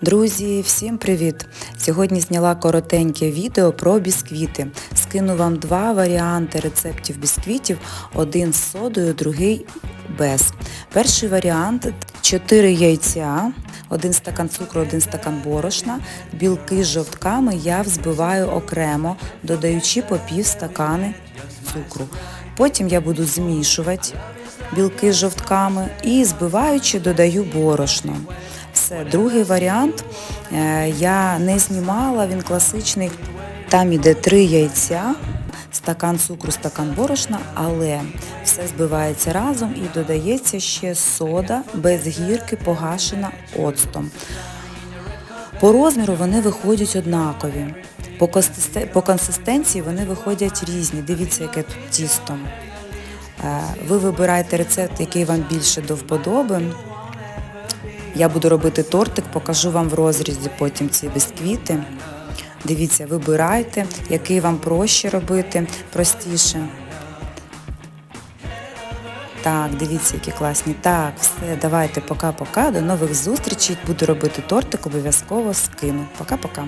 Друзі, всім привіт! Сьогодні зняла коротеньке відео про бісквіти. Скину вам два варіанти рецептів бісквітів, один з содою, другий без. Перший варіант 4 яйця, один стакан цукру, один стакан борошна. Білки з жовтками я взбиваю окремо, додаючи по пів стакани цукру. Потім я буду змішувати білки з жовтками і збиваючи додаю борошно. Все, другий варіант е, я не знімала, він класичний. Там іде три яйця, стакан цукру, стакан борошна, але все збивається разом і додається ще сода без гірки, погашена оцтом. По розміру вони виходять однакові. По, консистенції вони виходять різні. Дивіться, яке тут тісто. Е, Ви вибираєте рецепт, який вам більше до вподоби. Я буду робити тортик, покажу вам в розрізі потім ці бісквіти. Дивіться, вибирайте, який вам проще робити, простіше. Так, дивіться, які класні. Так, все, давайте, пока-пока. До нових зустрічей. Буду робити тортик, обов'язково скину. Пока-пока.